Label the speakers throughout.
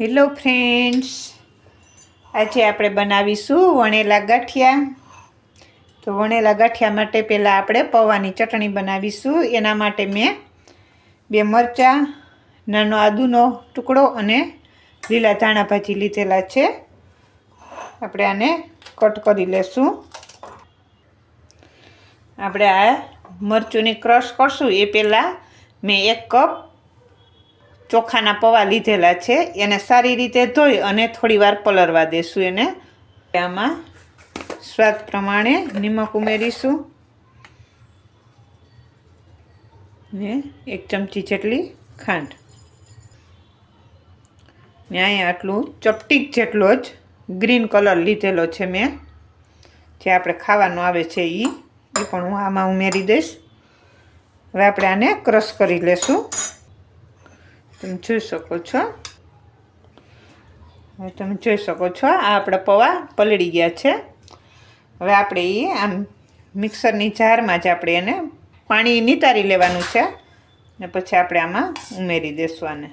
Speaker 1: Hello friends આજે આપણે બનાવીશું વણેલા ગાંઠિયા. તો વણેલા ગાંઠિયા માટે પહેલાં આપણે પૌવાની ચટણી બનાવીશું. એના માટે મેં બે મરચાં, નાનો આદુનો ટુકડો અને લીલા ધાણા ભાજી લીધેલા છે. આપણે આને કટ કરી લેશું. આપણે આ મરચુંની ક્રશ કરશું. એ પહેલાં મેં એક કપ ચોખાના પૌવા લીધેલા છે, એને સારી રીતે ધોઈ અને થોડી વાર પલળવા દેશું એને. આમાં સ્વાદ પ્રમાણે નિમક ઉમેરીશું. ને એક ચમચી જેટલી ખાંડ. મેં અહીંયા આટલું ચપટીક જેટલો જ ગ્રીન કલર લીધેલો છે મેં. જે આપણે ખાવાનું આવે છે એ પણ હું આમાં ઉમેરી દઈશ. હવે આપણે આને ક્રશ કરી લેશું. તમે જોઈ શકો છો. હવે તમે જોઈ શકો છો, આ આપણા પૌવા પલળી ગયા છે. હવે આપણે એ આમ મિક્સરની જારમાં જ આપણે એને પાણી નિતારી લેવાનું છે ને પછી આપણે આમાં ઉમેરી દઈશું આને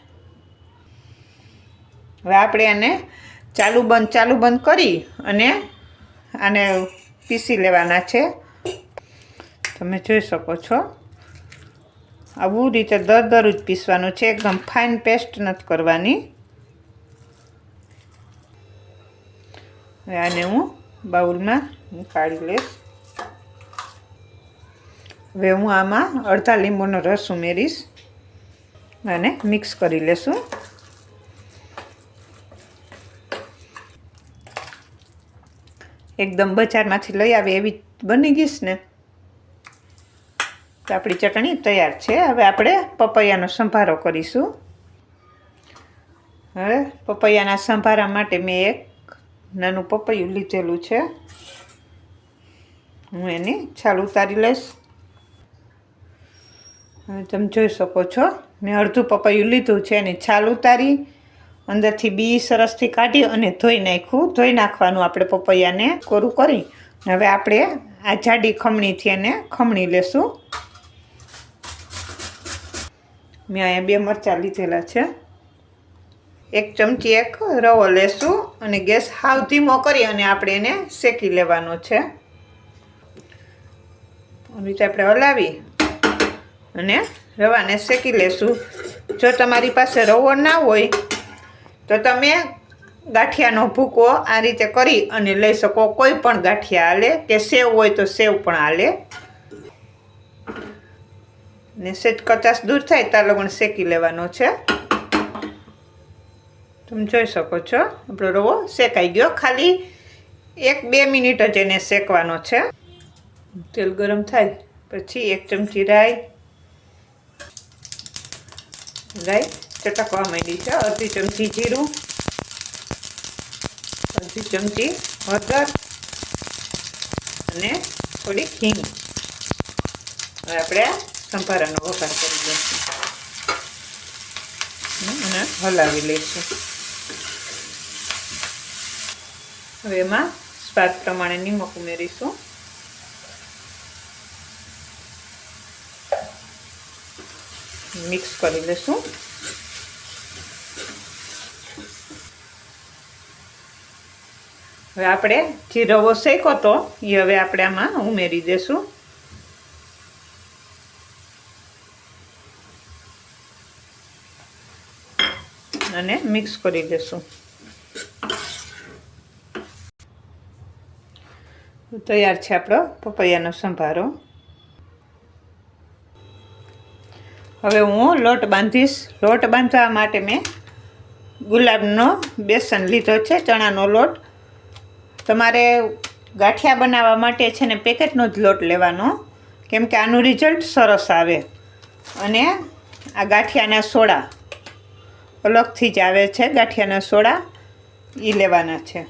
Speaker 1: હવે આપણે એને ચાલુ બંધ ચાલુ બંધ કરી અને આને પીસી લેવાના છે. તમે જોઈ શકો છો. આવું રીતે દર દર જ પીસવાનું છે. એકદમ ફાઇન પેસ્ટ નથી કરવાની. હવે આને હું બાઉલમાં કાઢી લઈશ. હવે હું આમાં અડધા લીંબુનો રસ ઉમેરીશ અને મિક્સ કરી લેશું. એકદમ બજારમાંથી લઈ આવે એવી બની ગઈશ ને. તો આપણી ચટણી તૈયાર છે. હવે આપણે પપૈયાનો સંભારો કરીશું. હવે પપૈયાના સંભારા માટે મેં એક નાનું પપૈયું લીધેલું છે. હું એની છાલ ઉતારી લઈશ. હવે તમે જોઈ શકો છો, મેં અડધું પપૈયું લીધું છે. એની છાલ ઉતારી, અંદરથી બી સરસથી કાઢી અને ધોઈ નાખ્યું. ધોઈ નાખવાનું આપણે પપૈયાને કોરું કરી. હવે આપણે આ જાડી ખમણીથી એને ખમણી લેશું. મેં અહીંયા બે મરચાં લીધેલા છે. એક ચમચી એક રવો લેશું અને ગેસ હાવ ધીમો કરી અને આપણે એને શેકી લેવાનો છે. રીતે આપણે હલાવી અને રવાને શેકી લેશું. જો તમારી પાસે રવો ના હોય તો તમે ગાંઠિયાનો ભૂકો આ રીતે કરી અને લઈ શકો. કોઈ પણ ગાંઠિયા હાલે કે સેવ હોય તો સેવ પણ હાલે. ને સેજ કચાસ દૂર થાય ત્યાં લગણ શેકી લેવાનો છે. તમે જોઈ શકો છો. આપણો રવો શેકાઈ ગયો. ખાલી એક બે મિનિટ જ એને શેકવાનો છે. તેલ ગરમ થાય, પછી એક ચમચી રાઈ. રાઈ ચટકવા માંડી છે. અડધી ચમચી જીરું, અડધી ચમચી હળદર અને થોડી હિંગ. હવે આપણે સંભારાનો વઘાર કરી દઈશું અને હલાવી લઈશું હવે એમાં સ્વાદ પ્રમાણે નિમક ઉમેરીશું મિક્સ કરી લઈશું હવે આપણે જે રવો શેકો તો એ હવે આપણે આમાં ઉમેરી દઈશું અને મિક્સ કરી દઈશું તૈયાર છે આપણો પપૈયાનો સંભારો. હવે હું લોટ બાંધીશ. લોટ બાંધવા માટે મેં ગુલાબનો બેસન લીધો છે, ચણાનો લોટ. તમારે ગાંઠિયા બનાવવા માટે છે ને પેકેટનો જ લોટ લેવાનો. કેમ કે આનું રિઝલ્ટ સરસ આવે. અને આ ગાંઠિયાના સોડા અલગથી જ આવે છે, ગાંઠિયાના સોડા એ લેવાના છે.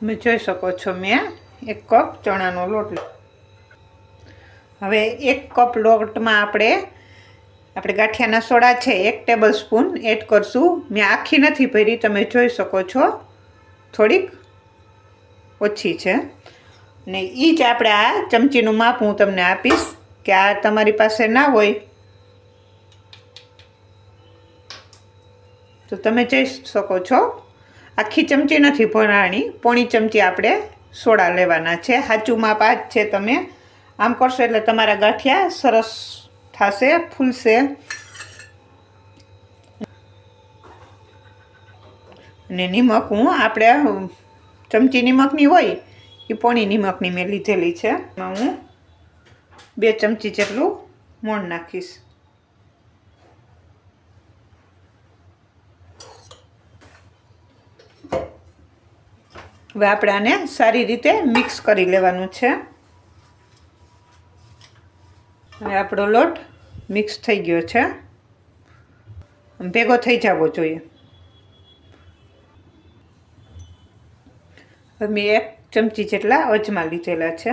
Speaker 1: તમે જોઈ શકો છો મેં એક કપ ચણાનો લોટ હવે એક કપ લોટમાં આપણે આપણે ગાંઠિયાના સોડા છે, એક ટેબલ સ્પૂન એડ કરશું. મેં આખી નથી ભરી, તમે જોઈ શકો છો. થોડીક ઓછી છે. ને એ જ આપણે આ ચમચીનું માપ હું તમને આપીશ કે આ તમારી પાસે ના હોય. તો તમે જઈ શકો છો. આખી ચમચી નથી ભરાણી, પોણી ચમચી આપણે સોડા લેવાના છે. સાચું માપ આ જ છે તમે. આમ કરશો એટલે તમારા ગાંઠિયા સરસ થશે, ફૂલશે. અને નિમક હું આપણે ચમચી નિમકની હોય, એ પોણી નિમકની મેં લીધેલી છે. એમાં હું બે ચમચી જેટલું મોણ નાખીશ. હવે આપણે આને સારી રીતે મિક્સ કરી લેવાનું છે. હવે આપણો લોટ મિક્સ થઈ ગયો છે. ભેગો થઈ જવો જોઈએ. હવે મેં એક ચમચી જેટલા અજમા લીધેલા છે.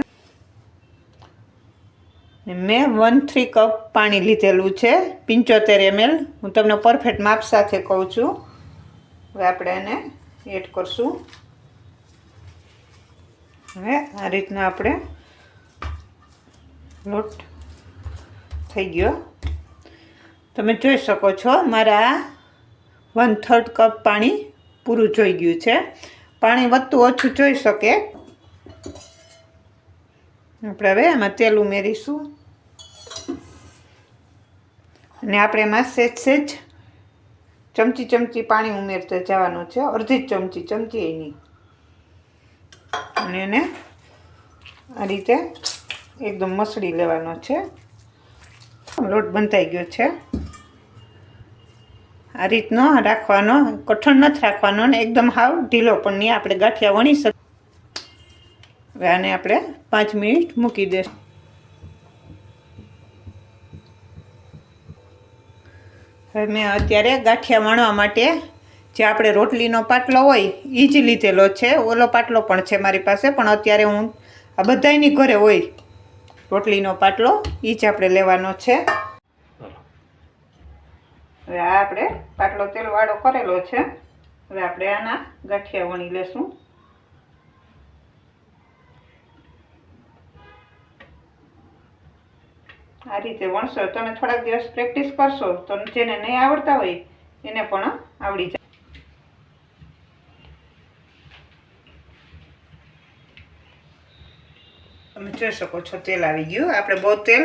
Speaker 1: મેં વન થ્રી કપ પાણી લીધેલું છે, પંચોતેર એમએલ હું તમને પરફેક્ટ માપ સાથે કહું છું. હવે આપણે એને એડ કરશું. હવે આ રીતના આપણે લોટ થઈ ગયો. તમે જોઈ શકો છો મારા વન થર્ડ કપ પાણી પૂરું જોઈ ગયું છે. પાણી વધતું ઓછું જોઈ શકે. આપણે હવે એમાં તેલ ઉમેરીશું. અને આપણે એમાં સેજ સેજ ચમચી ચમચી પાણી ઉમેરતા જવાનું છે. અડધી ચમચી ચમચી એ નહીં અને એને આ રીતે એકદમ મસળી લેવાનો છે. લોટ બંધાઈ ગયો છે. આ રીતનો રાખવાનો, કઠણ નથી રાખવાનો ને એકદમ હાવ ઢીલો પણ નહીં. આપણે ગાંઠિયા વણી શકીએ. હવે આને આપણે પાંચ મિનિટ મૂકી દઈશું હવે મેં અત્યારે ગાંઠિયા વણવા માટે જે આપણે રોટલીનો પાટલો હોય એ જ લીધેલો છે. ઓલો પાટલો પણ છે મારી પાસે પણ અત્યારે હું આ બધાયની ઘરે હોય રોટલીનો પાટલો એ જ આપણે લેવાનો છે. હવે આ આપણે પાટલો તેલવાળો કરેલો છે. હવે આપણે આના ગાંઠિયા વણી લેશું. આ રીતે વણશો. તમે થોડાક દિવસ પ્રેક્ટિસ કરશો તો જેને નહીં આવડતા હોય એને પણ આવડી જાય તમે જોઈ શકો છો, તેલ આવી ગયું. આપણે બહુ તેલ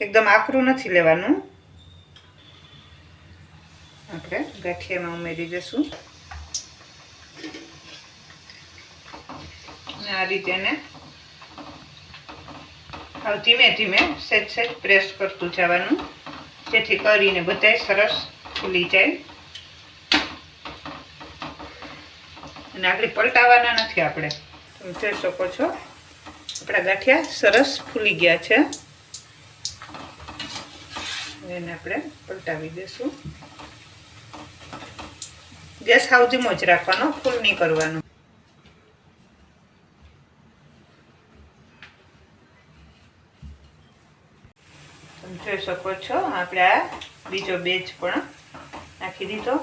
Speaker 1: એકદમ આકરું નથી લેવાનું. આપણે ગાંઠિયામાં ઉમેરી દઈશું. આ રીતે એને હવે ધીમે ધીમે સેજ સેજ પ્રેસ કરતું જવાનું. જેથી કરીને બધાય સરસ ખુલી જાય. અને આગળ પલટાવવાના નથી આપણે. તમે જોઈ શકો છો. આપણા ગાંઠિયા સરસ ફૂલી ગયા છે. એને આપણે પલટાવી દઈશું. ગેસ હાવ ધીમો જ રાખવાનો, ફૂલ નહીં કરવાનો. તમે જોઈ શકો છો, આપણે આ બીજો બેચ પણ નાખી દીધો.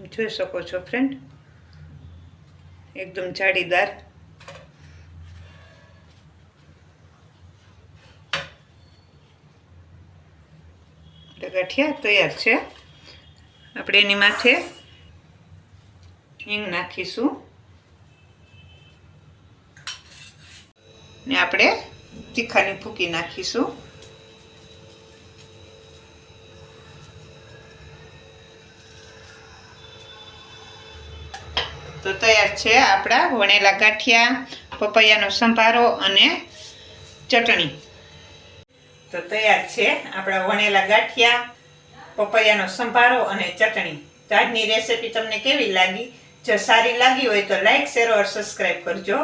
Speaker 1: જોઈ શકો છો ફ્રેન્ડ એકદમ જાળીદાર ગાંઠિયા તૈયાર છે. આપણે એની માથે હિંગ નાખીશું. ને આપણે તીખાની ફૂકી નાખીશું. છે આપણા વણેલા ગાંઠિયા, પપૈયાનો સંભારો અને ચટણી. તો તૈયાર છે આપણા વણેલા ગાંઠિયા, પપૈયાનો સંભારો અને ચટણી. તો આજની રેસીપી તમને કેવી લાગી? જો સારી લાગી હોય તો લાઈક, શેર, ઓર સબસ્ક્રાઈબ કરજો.